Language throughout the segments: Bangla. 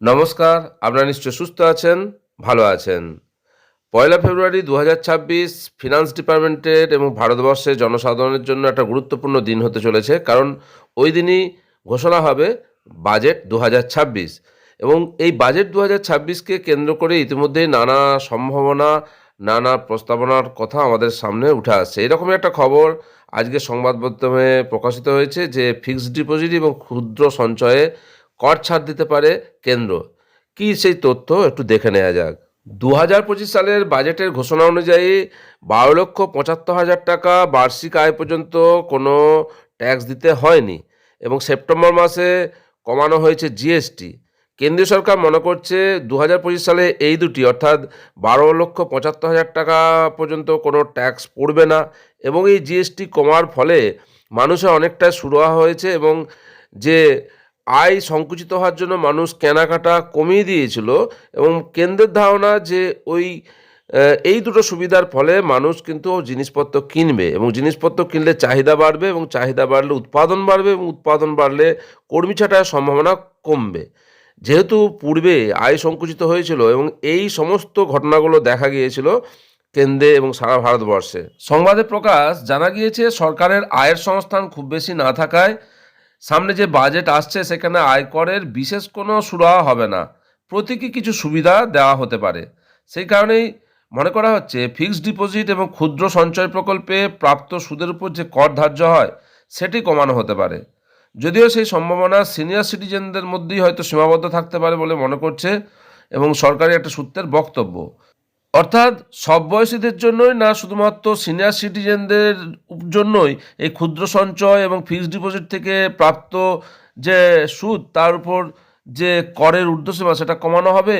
নমস্কার, আপনারা নিশ্চয় সুস্থ আছেন, ভালো আছেন। পয়লা ফেব্রুয়ারি দু ছাব্বিশ ফিনান্স ডিপার্টমেন্টের এবং ভারতবর্ষের জনসাধারণের জন্য একটা গুরুত্বপূর্ণ দিন হতে চলেছে, কারণ ওই দিনই ঘোষণা হবে বাজেট দু ছাব্বিশ। এবং এই বাজেট দু ছাব্বিশকে কেন্দ্র করে ইতিমধ্যেই নানা সম্ভাবনা, নানা প্রস্তাবনার কথা আমাদের সামনে উঠে আসছে। এরকমই একটা খবর আজকে সংবাদ মাধ্যমে প্রকাশিত হয়েছে যে, ফিক্সড ডিপোজিট এবং ক্ষুদ্র সঞ্চয়ে কর ছাড় দিতে পারে কেন্দ্র। কি সেই তথ্য? একটু দেখে নেওয়া যাক। দু হাজার পঁচিশ সালের বাজেটের ঘোষণা অনুযায়ী বারো লক্ষ পঁচাত্তর হাজার টাকা বার্ষিক আয় পর্যন্ত কোনো ট্যাক্স দিতে হয়নি এবং সেপ্টেম্বর মাসে কমানো হয়েছে জিএসটি। কেন্দ্রীয় সরকার মনে করছে দু হাজার পঁচিশ সালে এই দুটি, অর্থাৎ বারো লক্ষ পঁচাত্তর হাজার টাকা পর্যন্ত কোনো ট্যাক্স পড়বে না এবং এই জিএসটি কমার ফলে মানুষের অনেকটা সুরাহা হয়েছে এবং যে আয় সংকুচিত হওয়ার জন্য মানুষ কেনাকাটা কমিয়ে দিয়েছিল এবং কেন্দ্রের ধারণা যে ওই এই দুটো সুবিধার ফলে মানুষ কিন্তু জিনিসপত্র কিনবে এবং জিনিসপত্র কিনলে চাহিদা বাড়বে এবং চাহিদা বাড়লে উৎপাদন বাড়বে এবং উৎপাদন বাড়লে কর্মী ছাঁটার সম্ভাবনা কমবে। যেহেতু পূর্বে আয় সংকুচিত হয়েছিল এবং এই সমস্ত ঘটনাগুলো দেখা গিয়েছিল কেন্দ্রে এবং সারা ভারতবর্ষে। সংবাদে প্রকাশ জানা গিয়েছে, সরকারের আয়ের সংস্থান খুব বেশি না থাকায় সামনে যে বাজেট আসছে সেখানে আয়করের বিশেষ কোনো সুরাহা হবে না। প্রতীকী কিছু সুবিধা দেওয়া হতে পারে। সেই কারণেই মনে করা হচ্ছে ফিক্সড ডিপোজিট এবং ক্ষুদ্র সঞ্চয় প্রকল্পে প্রাপ্ত সুদের উপর যে কর ধার্য হয়, সেটি কমানো হতে পারে। যদিও সেই সম্ভাবনা সিনিয়র সিটিজেনদের মধ্যেই হয়তো সীমাবদ্ধ থাকতে পারে বলে মনে করছে এবং সরকারি একটা সূত্রের বক্তব্য। অর্থাৎ সব বয়সীদের জন্যই না শুধুমাত্র সিনিয়র সিটিজেনদের জন্যই এই ক্ষুদ্র সঞ্চয় এবং ফিক্সড ডিপোজিট থেকে প্রাপ্ত যে সুদ, তার উপর যে করের ঊর্ধ্বসীমা সেটা কমানো হবে,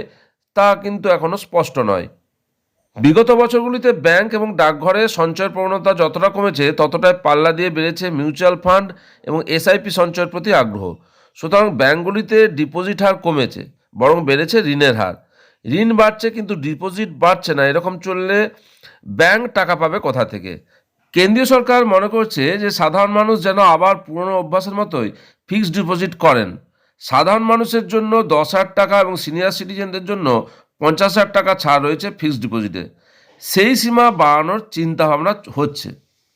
তা কিন্তু এখনও স্পষ্ট নয়। বিগত বছরগুলিতে ব্যাংক এবং ডাকঘরে সঞ্চয়ের প্রবণতা যতটা কমেছে, ততটাই পাল্লা দিয়ে বেড়েছে মিউচুয়াল ফান্ড এবং এসআইপি সঞ্চয়ের প্রতি আগ্রহ। সুতরাং ব্যাংকগুলিতে ডিপোজিট হার কমেছে, বরং বেড়েছে ঋণের হার। ঋণ বাড়ছে কিন্তু ডিপোজিট বাড়ছে না, এরকম চললে ব্যাংক টাকা পাবে কোথা থেকে? কেন্দ্রীয় সরকার মনে করছে যে সাধারণ মানুষ যেন আবার পুরনো অভ্যাসের মতোই ফিক্সড ডিপোজিট করেন। সাধারণ মানুষের জন্য দশ হাজার টাকা এবং সিনিয়র সিটিজেনদের জন্য পঞ্চাশ হাজার টাকা ছাড় রয়েছে ফিক্সড ডিপোজিটে সেই সীমা বাড়ানোর চিন্তাভাবনা হচ্ছে।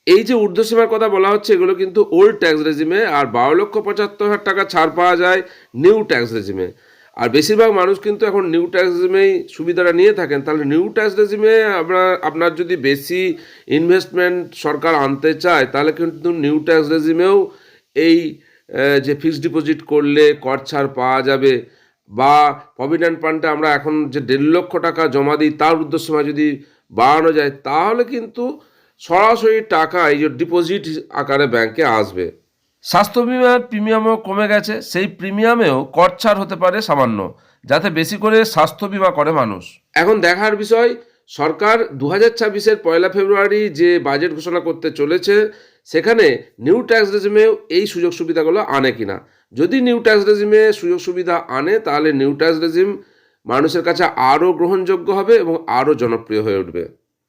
এই যে ঊর্ধ্বসীমার কথা বলা হচ্ছে, এগুলো কিন্তু ওল্ড ট্যাক্স রেজিমে আর বারো লক্ষ পঁচাত্তর হাজার টাকা ছাড় পাওয়া যায় নিউ ট্যাক্স রেজিমে আর বেশিরভাগ মানুষ কিন্তু এখন নিউ ট্যাক্স রেজিমেই সুবিধাটা নিয়ে থাকেন। তাহলে নিউ ট্যাক্স রেজিমে আপনার আপনার যদি বেশি ইনভেস্টমেন্ট সরকার আনতে চায়, তাহলে কিন্তু নিউ ট্যাক্স রেজিমেও এই যে ফিক্সড ডিপোজিট করলে কর ছাড় পাওয়া যাবে বা প্রভিডেন্ট ফান্ডে আমরা এখন যে দেড় লক্ষ টাকা জমা দিই, তার উদ্দেশ্যে যদি বাড়ানো যায়, তাহলে কিন্তু সরাসরি টাকা এই যে ডিপোজিট আকারে ব্যাংকে আসবে। স্বাস্থ্য বিমার প্রিমিয়ামও কমে গেছে, সেই প্রিমিয়ামেও কর ছাড় হতে পারে সামান্য, যাতে বেশি করে স্বাস্থ্য বিমা করে মানুষ। এখন দেখার বিষয়, সরকার দু হাজার ছাব্বিশের পয়লা ফেব্রুয়ারি যে বাজেট ঘোষণা করতে চলেছে, সেখানে নিউ ট্যাক্স রেজিমেও এই সুযোগ সুবিধাগুলো আনে কিনা। যদি নিউ ট্যাক্স রেজিমে সুযোগ সুবিধা আনে, তাহলে নিউ ট্যাক্স রেজিম মানুষের কাছে আরও গ্রহণযোগ্য হবে এবং আরও জনপ্রিয় হয়ে উঠবে।